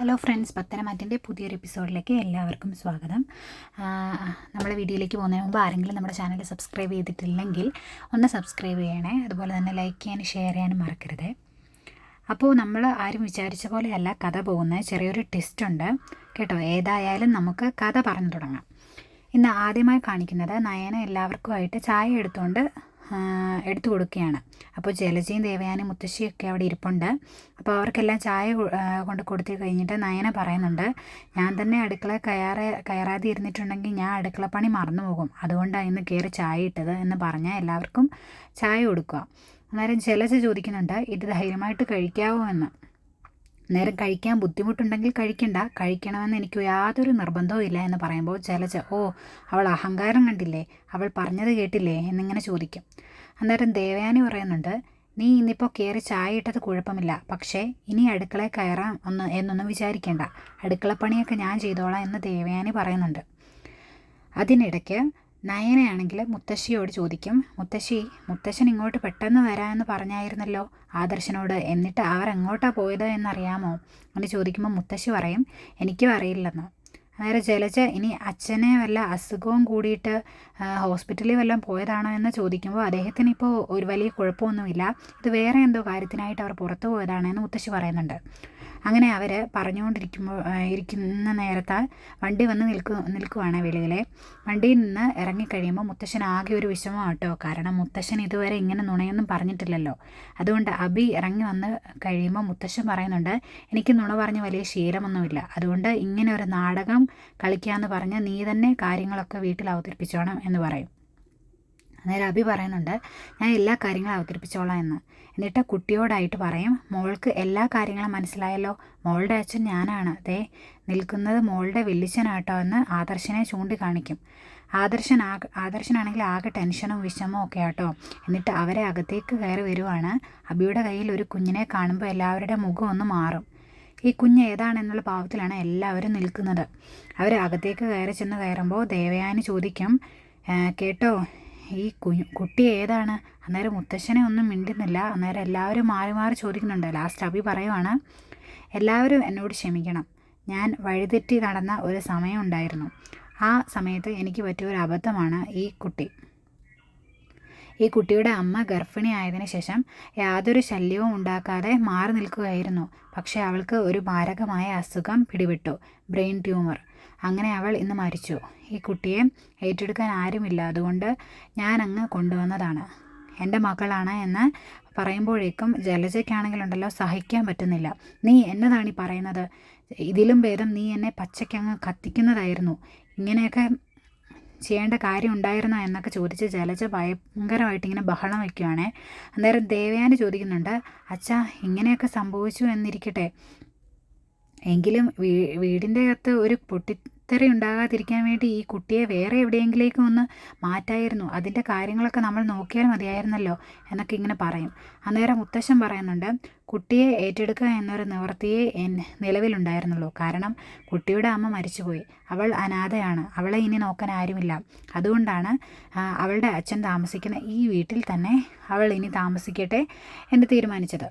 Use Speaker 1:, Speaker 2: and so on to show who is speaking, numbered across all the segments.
Speaker 1: Hello friends പത്തനമാറ്റിന്റെ പുതിയൊരു എപ്പിസോഡിലേക്ക് എല്ലാവർക്കും സ്വാഗതം. നമ്മുടെ വീഡിയോയിലേക്ക് പോകുന്നതിന് മുമ്പ് ആരെങ്കിലും നമ്മുടെ ചാനൽ സബ്സ്ക്രൈബ് ചെയ്തിട്ടില്ലെങ്കിൽ ഒന്ന് സബ്സ്ക്രൈബ് ചെയ്യണേ. അതുപോലെ തന്നെ ലൈക്ക് ചെയ്യാനും ഷെയർ ചെയ്യാനും മറക്കരുത്. അപ്പോൾ നമ്മൾ ആരും വിചാരിച്ച പോലെയല്ല കഥ പോകുന്നത്. ചെറിയൊരു ട്വിസ്റ്റ് ഉണ്ട്. കേട്ടോ ഏതായാലും നമുക്ക് കഥ പറഞ്ഞു തുടങ്ങാം. ഇന്ന് ആദ്യമായി കാണിക്കുന്നത് നയന എല്ലാവർക്കുമായിട്ട് ചായ എടുത്തുകൊണ്ട് എടുത്തു കൊടുക്കുകയാണ്. അപ്പോൾ ജലജയും ദേവയാനും മുത്തശ്ശിയൊക്കെ അവിടെ ഇരിപ്പുണ്ട്. അപ്പോൾ അവർക്കെല്ലാം ചായ കൊണ്ട് കൊടുത്തു കഴിഞ്ഞിട്ട് നയന പറയുന്നുണ്ട് ഞാൻ തന്നെ അടുക്കള കയറ കയറാതെ ഇരുന്നിട്ടുണ്ടെങ്കിൽ ഞാൻ അടുക്കള പണി മറന്നു പോകും. അതുകൊണ്ടാണ് ഇന്ന് കയറി ചായ ഇട്ടത് എന്ന് പറഞ്ഞാൽ എല്ലാവർക്കും ചായ കൊടുക്കുക. അന്നേരം ജലജ ചോദിക്കുന്നുണ്ട് ഇത് ധൈര്യമായിട്ട് കഴിക്കാവോ എന്ന്. നേരം കഴിക്കാൻ ബുദ്ധിമുട്ടുണ്ടെങ്കിൽ കഴിക്കണ്ട. കഴിക്കണമെന്ന് എനിക്ക് യാതൊരു നിർബന്ധവും ഇല്ല എന്ന് പറയുമ്പോൾ ചലച്ച ഓ അവൾ അഹങ്കാരം കണ്ടില്ലേ? അവൾ പറഞ്ഞത് കേട്ടില്ലേ? എന്നിങ്ങനെ ചോദിക്കും. അന്നേരം ദേവയാനി പറയുന്നുണ്ട് നീ ഇന്നിപ്പോൾ കയറി ചായ ഇട്ടത് കുഴപ്പമില്ല. പക്ഷേ ഇനി അടുക്കള കയറാം ഒന്ന് എന്നൊന്നും വിചാരിക്കേണ്ട. അടുക്കളപ്പണിയൊക്കെ ഞാൻ ചെയ്തോളാം എന്ന് ദേവയാനി പറയുന്നുണ്ട്. അതിനിടയ്ക്ക് നയനയാണെങ്കിൽ മുത്തശ്ശിയോട് ചോദിക്കും മുത്തശ്ശി മുത്തശ്ശൻ ഇങ്ങോട്ട് പെട്ടെന്ന് വരാമെന്ന് പറഞ്ഞായിരുന്നല്ലോ ആദർശനോട്. എന്നിട്ട് അവർ എങ്ങോട്ടാണ് പോയത് എന്നറിയാമോ? എന്ന് ചോദിക്കുമ്പോൾ മുത്തശ്ശി പറയും എനിക്കും അറിയില്ലെന്ന്. അന്നേരം ജലജ ഇനി അച്ഛനെ വല്ല അസുഖവും കൂടിയിട്ട് ഹോസ്പിറ്റലിൽ വല്ലതും പോയതാണോ എന്ന് ചോദിക്കുമ്പോൾ അദ്ദേഹത്തിന് ഇപ്പോൾ ഒരു വലിയ കുഴപ്പമൊന്നുമില്ല. ഇത് വേറെ എന്തോ കാര്യത്തിനായിട്ട് അവർ പുറത്തു പോയതാണെന്ന് മുത്തശ്ശി പറയുന്നുണ്ട്. അങ്ങനെ അവർ പറഞ്ഞുകൊണ്ടിരിക്കുമ്പോൾ ഇരിക്കുന്ന നേരത്താൽ വണ്ടി വന്ന് നിൽക്കു നിൽക്കുവാണ് വെളിയിലെ വണ്ടിയിൽ നിന്ന് ഇറങ്ങിക്കഴിയുമ്പോൾ മുത്തശ്ശൻ ആകെ ഒരു വിഷമം കേട്ടോ കാരണം മുത്തശ്ശൻ ഇതുവരെ ഇങ്ങനെ നുണയൊന്നും പറഞ്ഞിട്ടില്ലല്ലോ. അതുകൊണ്ട് അബി ഇറങ്ങി വന്ന് കഴിയുമ്പോൾ മുത്തശ്ശൻ പറയുന്നുണ്ട് എനിക്ക് നുണ പറഞ്ഞ് വലിയ ശീലമൊന്നുമില്ല. അതുകൊണ്ട് ഇങ്ങനെ ഒരു നാടകം കളിക്കാമെന്ന് പറഞ്ഞ് നീ തന്നെ കാര്യങ്ങളൊക്കെ വീട്ടിൽ അവതരിപ്പിച്ചോണം എന്ന് പറയും. അന്നേരം അഭി പറയുന്നുണ്ട് ഞാൻ എല്ലാ കാര്യങ്ങളും അവതരിപ്പിച്ചോളാം എന്ന്. എന്നിട്ട് കുട്ടിയോടായിട്ട് പറയും മോൾക്ക് എല്ലാ കാര്യങ്ങളും മനസ്സിലായല്ലോ. മോളുടെ അച്ഛൻ ഞാനാണ്. അതേ നിൽക്കുന്നത് മോളുടെ വെല്ലിച്ചനാട്ടോ എന്ന് ആദർശനെ ചൂണ്ടിക്കാണിക്കും. ആദർശൻ ആ ആദർശനാണെങ്കിൽ ആകെ ടെൻഷനും വിഷമവും ഒക്കെ ആട്ടോ എന്നിട്ട് അവരെ അകത്തേക്ക് കയറി വരുവാണ്. അബിയുടെ കയ്യിൽ ഒരു കുഞ്ഞിനെ കാണുമ്പോൾ എല്ലാവരുടെ മുഖം ഒന്ന് മാറും. ഈ കുഞ്ഞ് ഏതാണെന്നുള്ള ഭാവത്തിലാണ് എല്ലാവരും നിൽക്കുന്നത്. അവർ അകത്തേക്ക് കയറി ചെന്ന് കയറുമ്പോൾ ദേവയാനി ചോദിക്കും കേട്ടോ ഈ കുഞ്ഞു കുട്ടി ഏതാണ്? അന്നേരം മുത്തശ്ശനെ ഒന്നും മിണ്ടുന്നില്ല. അന്നേരം എല്ലാവരും മാറി മാറി ചോദിക്കുന്നുണ്ട്. ലാസ്റ്റ് അഭി പറയുവാണ് എല്ലാവരും എന്നോട് ക്ഷമിക്കണം. ഞാൻ വഴിതെറ്റി നടന്ന ഒരു സമയം ഉണ്ടായിരുന്നു. ആ സമയത്ത് എനിക്ക് പറ്റിയ ഒരു അബദ്ധമാണ് ഈ കുട്ടി. ഈ കുട്ടിയുടെ അമ്മ ഗർഭിണി ആയതിനു ശേഷം യാതൊരു ശല്യവും ഉണ്ടാക്കാതെ മാറി നിൽക്കുകയായിരുന്നു. പക്ഷേ അവൾക്ക് ഒരു മാരകമായ അസുഖം പിടിപെട്ടു. Brain tumour. അങ്ങനെ അവൾ ഇന്ന് മരിച്ചു. ഈ കുട്ടിയെ ഏറ്റെടുക്കാൻ ആരുമില്ല. അതുകൊണ്ട് ഞാൻ അങ്ങ് കൊണ്ടുവന്നതാണ്. എന്റെ മകളാണ് എന്ന് പറയുമ്പോഴേക്കും ജലജയ്ക്കാണെങ്കിലുണ്ടല്ലോ സഹിക്കാൻ പറ്റുന്നില്ല. നീ എന്നതാണ് ഈ പറയുന്നത്? ഇതിലും ഭേദം നീ എന്നെ പച്ചയ്ക്കങ്ങ് കത്തിക്കുന്നതായിരുന്നു. ഇങ്ങനെയൊക്കെ ചെയ്യേണ്ട കാര്യം ഉണ്ടായിരുന്നോ എന്നൊക്കെ ചോദിച്ച് ജലജ ഭയങ്കരമായിട്ട് ഇങ്ങനെ ബഹളം വയ്ക്കുവാണേ. അന്നേരം ദേവയാനി ചോദിക്കുന്നുണ്ട് അച്ഛാ ഇങ്ങനെയൊക്കെ സംഭവിച്ചു എന്നിരിക്കട്ടെ. എങ്കിലും വീ വീടിന്റെ അകത്ത് ഒരു പൊട്ടിത്തെറി ഉണ്ടാകാതിരിക്കാൻ വേണ്ടി ഈ കുട്ടിയെ വേറെ എവിടെയെങ്കിലേക്കും ഒന്ന് മാറ്റായിരുന്നു. അതിന്റെ കാര്യങ്ങളൊക്കെ നമ്മൾ നോക്കിയാൽ മതിയായിരുന്നല്ലോ എന്നൊക്കെ ഇങ്ങനെ പറയും. അന്നേരം മുത്തശ്ശൻ പറയുന്നുണ്ട് കുട്ടിയെ ഏറ്റെടുക്കുക എന്നൊരു നിവൃത്തിയെ നിലവിലുണ്ടായിരുന്നുള്ളൂ. കാരണം കുട്ടിയുടെ അമ്മ മരിച്ചുപോയി. അവൾ അനാഥയാണ്. അവളെ ഇനി നോക്കാൻ ആരുമില്ല. അതുകൊണ്ടാണ് അവളുടെ അച്ഛൻ താമസിക്കുന്ന ഈ വീട്ടിൽ തന്നെ അവൾ ഇനി താമസിക്കട്ടെ എന്ന് തീരുമാനിച്ചത്.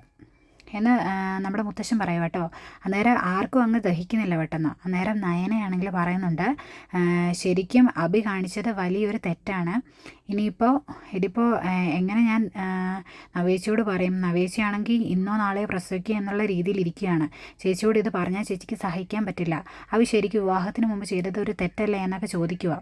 Speaker 1: എന്ന് നമ്മുടെ മുത്തശ്ശൻ പറയും കേട്ടോ. അന്നേരം ആർക്കും അങ്ങ് ദഹിക്കുന്നില്ല പെട്ടെന്ന്. അന്നേരം നയനയാണെങ്കിൽ പറയുന്നുണ്ട് ശരിക്കും അഭി കാണിച്ചത് വലിയൊരു തെറ്റാണ്. ഇനിയിപ്പോൾ ഇതിപ്പോൾ എങ്ങനെ ഞാൻ നവേച്ചിയോട് പറയും? നവേച്ചിയാണെങ്കിൽ ഇന്നോ നാളെയോ പ്രസവിക്കുക എന്നുള്ള രീതിയിൽ ഇരിക്കുകയാണ്. ചേച്ചിയോട് ഇത് പറഞ്ഞാൽ ചേച്ചിക്ക് സഹിക്കാൻ പറ്റില്ല. അവ ശരിക്കും വിവാഹത്തിന് മുമ്പ് ചെയ്തത് ഒരു തെറ്റല്ലേ എന്നൊക്കെ ചോദിക്കുക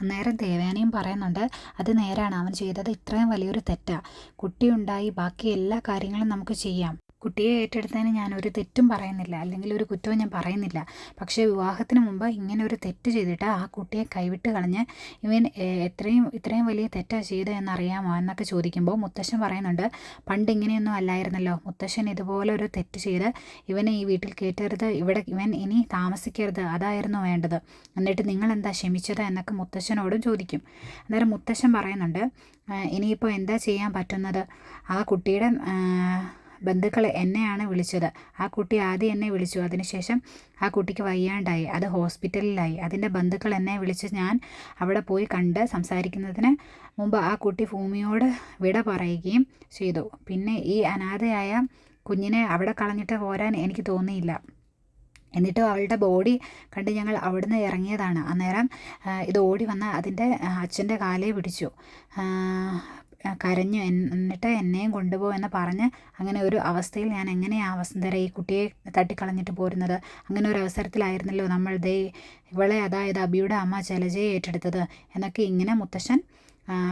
Speaker 1: അന്നേരം ദേവയാനിയും പറയുന്നുണ്ട് അത് നേരാണ്. അവൻ ചെയ്തത് ഇത്രയും വലിയൊരു തെറ്റാണ് കുട്ടിയുണ്ടായി ബാക്കി എല്ലാ കാര്യങ്ങളും നമുക്ക് ചെയ്യാം. കുട്ടിയെ ഏറ്റെടുത്തതിന് ഞാൻ ഒരു തെറ്റും പറയുന്നില്ല. അല്ലെങ്കിൽ ഒരു കുറ്റവും ഞാൻ പറയുന്നില്ല. പക്ഷേ വിവാഹത്തിന് മുമ്പ് ഇങ്ങനെ ഒരു തെറ്റ് ചെയ്തിട്ട് ആ കുട്ടിയെ കൈവിട്ട് കളഞ്ഞ് ഇവൻ എത്രയും ഇത്രയും വലിയ തെറ്റാണ് ചെയ്തതെന്നറിയാമോ എന്നൊക്കെ ചോദിക്കുമ്പോൾ മുത്തശ്ശൻ പറയുന്നുണ്ട് പണ്ട് ഇങ്ങനെയൊന്നും അല്ലായിരുന്നല്ലോ. മുത്തശ്ശൻ ഇതുപോലെ ഒരു തെറ്റ് ചെയ്ത് ഇവനെ ഈ വീട്ടിൽ കയറ്റരുത്. ഇവിടെ ഇവൻ ഇനി താമസിക്കരുത്. അതായിരുന്നു വേണ്ടത്. എന്നിട്ട് നിങ്ങൾ എന്താ ക്ഷമിച്ചത്? എന്നൊക്കെ മുത്തശ്ശനോടും ചോദിക്കും. അന്നേരം മുത്തശ്ശൻ പറയുന്നുണ്ട് ഇനിയിപ്പോൾ എന്താ ചെയ്യാൻ പറ്റുന്നത്? ആ കുട്ടിയുടെ ബന്ധുക്കൾ എന്നെയാണ് വിളിച്ചത്. ആ കുട്ടി ആദ്യം എന്നെ വിളിച്ചു. അതിനുശേഷം ആ കുട്ടിക്ക് വയ്യാണ്ടായി. അത് ഹോസ്പിറ്റലിലായി. അതിന്റെ ബന്ധുക്കൾ എന്നെ വിളിച്ച് ഞാൻ അവിടെ പോയി കണ്ട് സംസാരിക്കുന്നതിന് മുമ്പ് ആ കുട്ടി ഭൂമിയോട് വിട പറയുകയും ചെയ്തു. പിന്നെ ഈ അനാഥയായ കുഞ്ഞിനെ അവിടെ കളഞ്ഞിട്ട് പോരാൻ എനിക്ക് തോന്നിയില്ല. എന്നിട്ടും അവളുടെ ബോഡി കണ്ട് ഞങ്ങൾ അവിടുന്ന് ഇറങ്ങിയതാണ്. അന്നേരം ഇത് ഓടി വന്ന അതിന്റെ അച്ഛന്റെ കാലേ പിടിച്ചു. കരഞ്ഞു എന്നിട്ട് എന്നെയും കൊണ്ടുപോകുമെന്ന് പറഞ്ഞ് അങ്ങനെ ഒരു അവസ്ഥയിൽ ഞാൻ എങ്ങനെയാണ് വസുന്ധര ഈ കുട്ടിയെ തട്ടിക്കളഞ്ഞിട്ട് പോരുന്നത്? അങ്ങനെ ഒരു അവസരത്തിലായിരുന്നല്ലോ നമ്മൾ ദേ ഇവളെ അതായത് അബിയുടെ അമ്മ ചലജയെ ഏറ്റെടുത്തത് എന്നൊക്കെ ഇങ്ങനെ മുത്തശ്ശൻ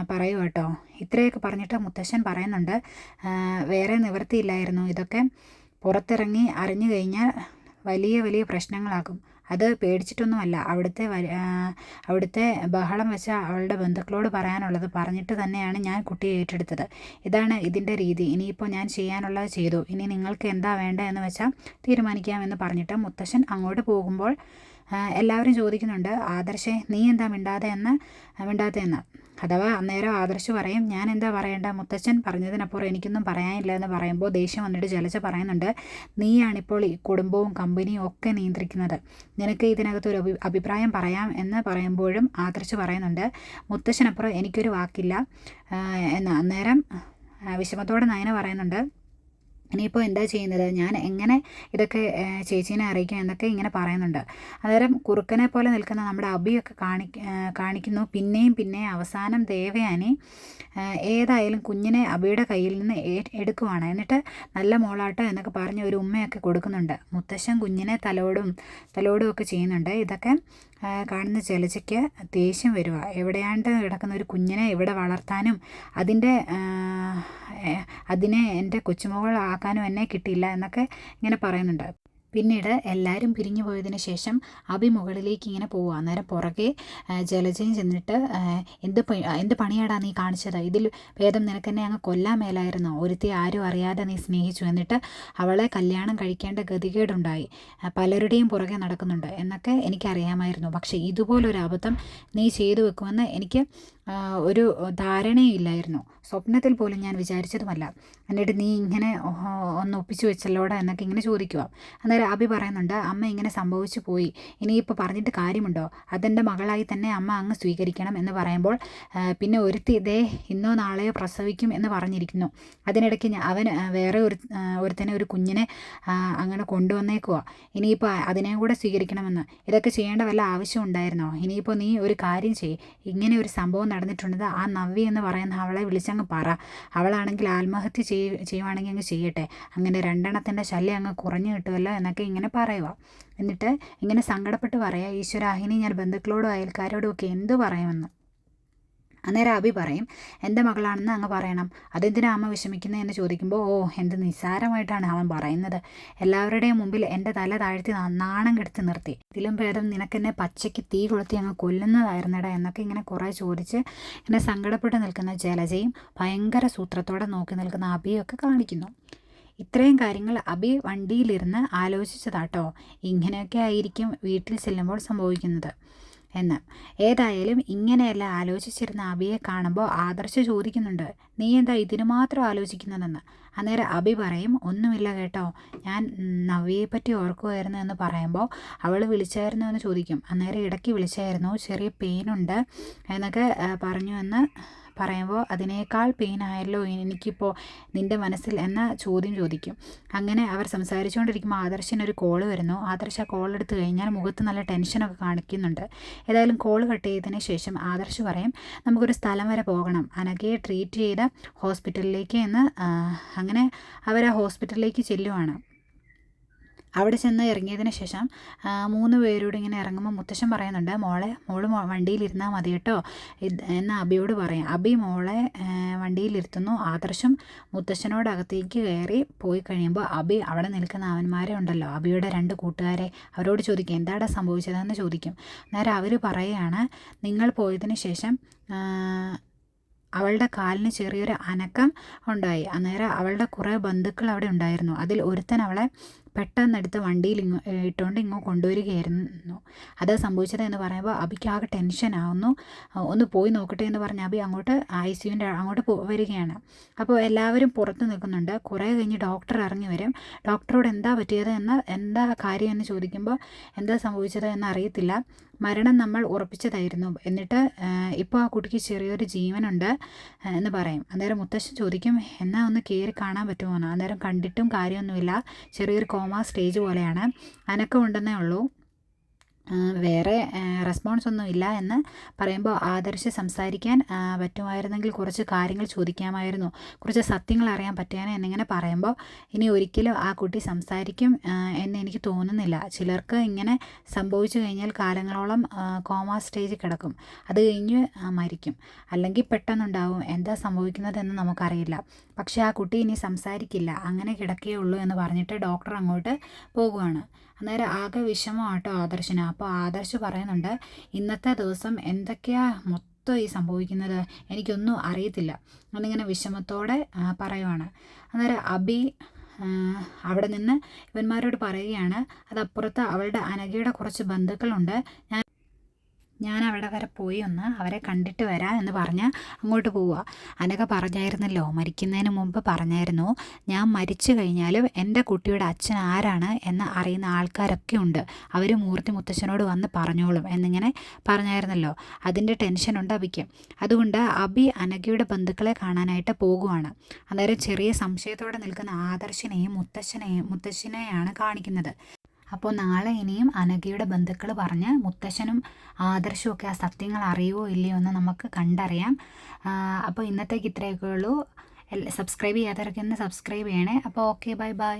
Speaker 1: പറയൂ കേട്ടോ. ഇത്രയൊക്കെ പറഞ്ഞിട്ട് മുത്തശ്ശൻ പറയുന്നുണ്ട്. വേറെ നിവൃത്തിയില്ലായിരുന്നു. ഇതൊക്കെ പുറത്തിറങ്ങി അറിഞ്ഞു കഴിഞ്ഞാൽ വലിയ വലിയ പ്രശ്നങ്ങളാകും. അത് പേടിച്ചിട്ടൊന്നുമല്ല. അവിടുത്തെ അവിടുത്തെ ബഹളം വെച്ച അവളുടെ ബന്ധുക്കളോട് പറയാനുള്ളത് പറഞ്ഞിട്ട് തന്നെയാണ് ഞാൻ കുട്ടിയെ ഏറ്റെടുത്തത്. ഇതാണ് ഇതിന്റെ രീതി. ഇനിയിപ്പോൾ ഞാൻ ചെയ്യാനുള്ളത് ചെയ്തു. ഇനി നിങ്ങൾക്ക് എന്താ വേണ്ടതെന്ന് വെച്ചാൽ തീരുമാനിക്കാമെന്ന് പറഞ്ഞിട്ട് മുത്തശ്ശൻ അങ്ങോട്ട് പോകുമ്പോൾ എല്ലാവരും ചോദിക്കുന്നുണ്ട് ആദർശേ നീ എന്താ മിണ്ടാതെ എന്ന് മിണ്ടാതെ എന്ന്? അഥവാ അന്നേരം ആദർശ് പറയും ഞാൻ എന്താ പറയേണ്ട? മുത്തച്ഛൻ പറഞ്ഞതിനപ്പുറം എനിക്കൊന്നും പറയാനില്ല എന്ന് പറയുമ്പോൾ ദേഷ്യം വന്നിട്ട് ജലജ പറയുന്നുണ്ട് നീയാണിപ്പോൾ ഈ കുടുംബവും കമ്പനിയും ഒക്കെ നിയന്ത്രിക്കുന്നത്. നിനക്ക് ഇതിനകത്ത് ഒരു അഭിപ്രായം പറയാം എന്ന് പറയുമ്പോഴും ആദർശ് പറയുന്നുണ്ട് മുത്തച്ഛനപ്പുറം എനിക്കൊരു വാക്കില്ല. എന്ന് അന്നേരം വിഷമത്തോടെ നയന പറയുന്നുണ്ട് ഇനിയിപ്പോൾ എന്താ ചെയ്യുന്നത്? ഞാൻ എങ്ങനെ ഇതൊക്കെ ചേച്ചീനെ അറിയിക്കാം എന്നൊക്കെ ഇങ്ങനെ പറയുന്നുണ്ട്. അന്നേരം കുറുക്കനെ പോലെ നിൽക്കുന്ന നമ്മുടെ അബിയൊക്കെ കാണി കാണിക്കുന്നു. പിന്നെയും പിന്നെയും അവസാനം ദേവയാനി ഏതായാലും കുഞ്ഞിനെ അബിയുടെ കയ്യിൽ നിന്ന് എടുക്കുവാണ്. എന്നിട്ട് നല്ല മോളാട്ടം എന്നൊക്കെ പറഞ്ഞ് ഒരു ഉമ്മയൊക്കെ കൊടുക്കുന്നുണ്ട്. മുത്തശ്ശൻ കുഞ്ഞിനെ തലോടും തലോടും ഒക്കെ ചെയ്യുന്നുണ്ട്. ഇതൊക്കെ കാണുന്ന ചെലച്ചയ്ക്ക് ദേഷ്യം വരിക എവിടെയാണ്ട് കിടക്കുന്ന ഒരു കുഞ്ഞിനെ ഇവിടെ വളർത്താനും അതിന്റെ അതിനെ എന്റെ കൊച്ചുമകളാക്കാനും എന്നെ കിട്ടിയില്ല എന്നൊക്കെ ഇങ്ങനെ പറയുന്നുണ്ട്. പിന്നീട് എല്ലാവരും പിരിഞ്ഞു പോയതിന് ശേഷം അഭി മുകളിലേക്ക് ഇങ്ങനെ പോവുക അന്നേരം പുറകെ ജലജയും ചെന്നിട്ട് എന്ത് എന്ത് പണിയാടാ നീ കാണിച്ചത്? ഇതിൽ ഭേദം നിനക്ക് തന്നെ അങ്ങ് കൊല്ലാൻ മേലായിരുന്നു? ഒരുത്തി ആരും അറിയാതെ നീ സ്നേഹിച്ചു എന്നിട്ട് അവളെ കല്യാണം കഴിക്കേണ്ട ഗതികേടുണ്ടായി. പലരുടെയും പുറകെ നടക്കുന്നുണ്ട് എന്നൊക്കെ എനിക്കറിയാമായിരുന്നു. പക്ഷേ ഇതുപോലൊരു അബദ്ധം നീ ചെയ്തു വെക്കുമെന്ന് എനിക്ക് ഒരു ധാരണയില്ലായിരുന്നു. സ്വപ്നത്തിൽ പോലും ഞാൻ വിചാരിച്ചതുമല്ല. എന്നിട്ട് നീ ഇങ്ങനെ ഒന്ന് ഒപ്പിച്ചു വെച്ചല്ലോടാ എന്നൊക്കെ ഇങ്ങനെ ചോദിക്കുക അന്നേരം അഭി പറയുന്നുണ്ട് അമ്മ ഇങ്ങനെ സംഭവിച്ചു പോയി. ഇനിയിപ്പോൾ പറഞ്ഞിട്ട് കാര്യമുണ്ടോ? അതെന്റെ മകളായി തന്നെ അമ്മ അങ്ങ് സ്വീകരിക്കണം എന്ന് പറയുമ്പോൾ പിന്നെ ഒരുത്തി ഇതേ ഇന്നോ നാളെയോ പ്രസവിക്കും എന്ന് പറഞ്ഞിരിക്കുന്നു. അതിനിടയ്ക്ക് അവൻ വേറെ ഒരു ഒരുത്തനെ ഒരു കുഞ്ഞിനെ അങ്ങനെ കൊണ്ടുവന്നേക്കുക ഇനിയിപ്പോൾ അതിനെയും കൂടെ സ്വീകരിക്കണമെന്ന്. ഇതൊക്കെ ചെയ്യേണ്ട വല്ല ആവശ്യം ഉണ്ടായിരുന്നോ ഇനിയിപ്പോൾ നീ ഒരു കാര്യം ചെയ്യ്. ഇങ്ങനെ ഒരു സംഭവം നടന്നിട്ടുണ്ടെങ്കിൽ ആ നവ്യ എന്ന് പറയുന്ന അവളെ വിളിച്ചങ്ങ് പറ. അവളാണെങ്കിൽ ആത്മഹത്യ ചെയ് ചെയ്യുവാണെങ്കിൽ അങ്ങ് ചെയ്യട്ടെ. അങ്ങനെ രണ്ടെണ്ണത്തിന്റെ ശല്യം അങ്ങ് കുറഞ്ഞു കിട്ടുമല്ലോ എന്നൊക്കെ ഇങ്ങനെ പറയുക എന്നിട്ട് ഇങ്ങനെ സങ്കടപ്പെട്ട് പറയാം ഈശ്വരാഹിനി ഞാൻ ബന്ധുക്കളോടും അയൽക്കാരോടും ഒക്കെ എന്തു പറയുമെന്ന്? അന്നേരം അബി പറയും എന്റെ മകളാണെന്ന് അങ്ങ് പറയണം. അതെന്തിനാ അമ്മ വിഷമിക്കുന്നത് എന്ന് ചോദിക്കുമ്പോൾ ഓ എന്ത് നിസ്സാരമായിട്ടാണ് അവൻ പറയുന്നത്. എല്ലാവരുടെയും മുമ്പിൽ എന്റെ തല താഴ്ത്തി നാണം കെടുത്തി നിർത്തി. ഇതിലും ഭേദം നിനക്കെന്നെ പച്ചയ്ക്ക് തീ കൊളുത്തി അങ്ങ് കൊല്ലുന്നതായിരുന്നടാ എന്നൊക്കെ ഇങ്ങനെ കുറേ ചോദിച്ച് ഇങ്ങനെ സങ്കടപ്പെട്ട് നിൽക്കുന്ന ജലജയും ഭയങ്കര സൂത്രത്തോടെ നോക്കി നിൽക്കുന്ന അബിയൊക്കെ കാണിക്കുന്നു. ഇത്രയും കാര്യങ്ങൾ അബി വണ്ടിയിലിരുന്ന് ആലോചിച്ചതാട്ടോ. ഇങ്ങനെയൊക്കെ ആയിരിക്കും വീട്ടിൽ ചെല്ലുമ്പോൾ സംഭവിക്കുന്നത്. എന്ന്. ഏതായാലും ഇങ്ങനെയല്ല ആലോചിച്ചിരുന്ന അബിയെ കാണുമ്പോൾ ആദർശ ചോദിക്കുന്നുണ്ട് നീ എന്താ ഇതിന് മാത്രം ആലോചിക്കുന്നതെന്ന്? അന്നേരം അബി പറയും ഒന്നുമില്ല കേട്ടോ. ഞാൻ നവ്യയെ പറ്റി ഓർക്കുമായിരുന്നു എന്ന് പറയുമ്പോൾ അവൾ വിളിച്ചായിരുന്നു എന്ന് ചോദിക്കും. അന്നേരം ഇടയ്ക്ക് വിളിച്ചായിരുന്നു ചെറിയ പെയിനുണ്ട് എന്നൊക്കെ പറഞ്ഞു എന്ന് പറയുമ്പോൾ അതിനേക്കാൾ പെയിൻ ആയല്ലോ എനിക്കിപ്പോൾ നിന്റെ മനസ്സിൽ എന്ന ചോദ്യം ചോദിക്കും. അങ്ങനെ അവർ സംസാരിച്ചുകൊണ്ടിരിക്കുമ്പോൾ ആദർശിന് ഒരു കോൾ വരുന്നു. ആദർശ കോൾ എടുത്തു കഴിഞ്ഞാൽ മുഖത്ത് നല്ല ടെൻഷനൊക്കെ കാണിക്കുന്നുണ്ട്. ഏതായാലും കോൾ കട്ട് ചെയ്തതിന് ശേഷം ആദർശ് പറയും നമുക്കൊരു സ്ഥലം വരെ പോകണം. അനഘയെ ട്രീറ്റ് ചെയ്ത ഹോസ്പിറ്റലിലേക്ക് എന്ന് അങ്ങനെ അവർ ആ ഹോസ്പിറ്റലിലേക്ക് ചെല്ലുവാണ്. അവിടെ ചെന്ന് ഇറങ്ങിയതിന് ശേഷം മൂന്ന് പേരോട് ഇങ്ങനെ ഇറങ്ങുമ്പോൾ മുത്തശ്ശൻ പറയുന്നുണ്ട് മോളെ മോൾ വണ്ടിയിലിരുന്നാൽ മതി കേട്ടോ. എന്ന് അബിയോട് പറയാം. അബി മോളെ വണ്ടിയിലിരുത്തുന്നു. ആദർശം മുത്തശ്ശനോട് അകത്തേക്ക് കയറി പോയി കഴിയുമ്പോൾ അബി അവിടെ നിൽക്കുന്ന അവന്മാരെ ഉണ്ടല്ലോ. അബിയുടെ രണ്ട് കൂട്ടുകാരെ അവരോട് ചോദിക്കും എന്താടാ സംഭവിച്ചതെന്ന് ചോദിക്കും. നേരെ അവർ പറയുകയാണ് നിങ്ങൾ പോയതിന് ശേഷം അവളുടെ കാലിന് ചെറിയൊരു അനക്കം ഉണ്ടായി. അന്നേരം അവളുടെ കുറേ ബന്ധുക്കൾ അവിടെ ഉണ്ടായിരുന്നു. അതിൽ ഒരുത്തൻ അവളെ പെട്ടെന്നെടുത്ത് വണ്ടിയിൽ ഇങ്ങോ ഇട്ടുകൊണ്ട് ഇങ്ങോ കൊണ്ടുവരികയായിരുന്നു. അത് സംഭവിച്ചത് എന്ന് പറയുമ്പോൾ അബിക്ക് ആകെ ടെൻഷനാവുന്നു ഒന്ന് പോയി നോക്കട്ടെ എന്ന് പറഞ്ഞ് അബി അങ്ങോട്ട് ഐ സിയുവിന്റെ അങ്ങോട്ട് വരികയാണ്. അപ്പോൾ എല്ലാവരും പുറത്ത് നിൽക്കുന്നുണ്ട്. കുറേ കഴിഞ്ഞ് ഡോക്ടർ ഇറങ്ങി വരും. ഡോക്ടറോട് എന്താ പറ്റിയത് എന്ന് എന്താ കാര്യം എന്ന് ചോദിക്കുമ്പോൾ എന്താ സംഭവിച്ചത് എന്ന് അറിയത്തില്ല. മരണം നമ്മൾ ഉറപ്പിച്ചതായിരുന്നു. എന്നിട്ട് ഇപ്പോൾ ആ കുട്ടിക്ക് ചെറിയൊരു ജീവനുണ്ട് എന്ന് പറയും. അന്നേരം മുത്തശ്ശൻ ചോദിക്കും എന്നാൽ ഒന്ന് കയറി കാണാൻ പറ്റുമോ എന്ന് അന്നേരം കണ്ടിട്ടും കാര്യമൊന്നുമില്ല. ചെറിയൊരു കോമ സ്റ്റേജ് പോലെയാണ്. അനക്കം ഉണ്ടെന്നേ ഉള്ളൂ. വേറെ റെസ്പോൺസ് ഒന്നും ഇല്ല എന്ന് പറയുമ്പോൾ ആദർശ് സംസാരിക്കാൻ പറ്റുമായിരുന്നെങ്കിൽ കുറച്ച് കാര്യങ്ങൾ ചോദിക്കാമായിരുന്നു. കുറച്ച് സത്യങ്ങൾ അറിയാൻ പറ്റിയാണ് എന്നിങ്ങനെ പറയുമ്പോൾ ഇനി ഒരിക്കലും ആ കുട്ടി സംസാരിക്കും എന്ന് എനിക്ക് തോന്നുന്നില്ല. ചിലർക്ക് ഇങ്ങനെ സംഭവിച്ചു കഴിഞ്ഞാൽ കാലങ്ങളോളം കോമ സ്റ്റേജിൽ കിടക്കും. അത് കഴിഞ്ഞ് മരിക്കും. അല്ലെങ്കിൽ പെട്ടെന്നുണ്ടാവും. എന്താ സംഭവിക്കുന്നതെന്ന് നമുക്കറിയില്ല. പക്ഷേ ആ കുട്ടി ഇനി സംസാരിക്കില്ല. അങ്ങനെ കിടക്കേ കിടക്കുകയുള്ളൂ എന്ന് പറഞ്ഞിട്ട് ഡോക്ടർ അങ്ങോട്ട് പോകുകയാണ് അന്നേരം ആകെ വിഷമമാട്ടോ ആദർശിന്. അപ്പോൾ ആദർശ് പറയുന്നുണ്ട് ഇന്നത്തെ ദിവസം എന്തൊക്കെയാ മൊത്തം ഈ സംഭവിക്കുന്നത്? എനിക്കൊന്നും അറിയത്തില്ല. എന്നിങ്ങനെ വിഷമത്തോടെ പറയുവാണ്. അന്നേരം അബി അവിടെ നിന്ന് ഇവന്മാരോട് പറയുകയാണ് അതപ്പുറത്ത് അവളുടെ അനഘയുടെ കുറച്ച് ബന്ധുക്കളുണ്ട്. ഞാൻ ഞാൻ അവിടെ വരെ പോയി ഒന്ന് അവരെ കണ്ടിട്ട് വരാം എന്ന് പറഞ്ഞ് അങ്ങോട്ട് പോവുക അനക പറഞ്ഞായിരുന്നല്ലോ മരിക്കുന്നതിന് മുമ്പ് പറഞ്ഞായിരുന്നു ഞാൻ മരിച്ചു കഴിഞ്ഞാലും എന്റെ കുട്ടിയുടെ അച്ഛൻ ആരാണ് എന്ന് അറിയുന്ന ആൾക്കാരൊക്കെ ഉണ്ട്. അവർ മൂർത്തി മുത്തശ്ശനോട് വന്ന് പറഞ്ഞോളും എന്നിങ്ങനെ പറഞ്ഞായിരുന്നല്ലോ. അതിന്റെ ടെൻഷൻ ഉണ്ട് അബിക്ക് അതുകൊണ്ട് അബി അനകയുടെ ബന്ധുക്കളെ കാണാനായിട്ട് പോകുവാണ്. അന്നേരം ചെറിയ സംശയത്തോടെ നിൽക്കുന്ന ആദർശിനെയും മുത്തശ്ശനെയും മുത്തശ്ശനെയാണ് കാണിക്കുന്നത്. അപ്പോൾ നാളെ ഇനിയും അനഘയുടെ ബന്ധുക്കൾ പറഞ്ഞ് മുത്തശ്ശനും ആദർശവും ഒക്കെ ആ സത്യങ്ങൾ അറിയുമോ ഇല്ലയോ എന്ന് നമുക്ക് കണ്ടറിയാം. അപ്പോൾ ഇന്നത്തേക്ക് ഇത്രയൊക്കെ ഉള്ളൂ. സബ്സ്ക്രൈബ് ചെയ്യാത്തവരൊക്കെ ഒന്ന് സബ്സ്ക്രൈബ് ചെയ്യണേ. അപ്പോൾ ഓക്കെ ബൈ ബൈ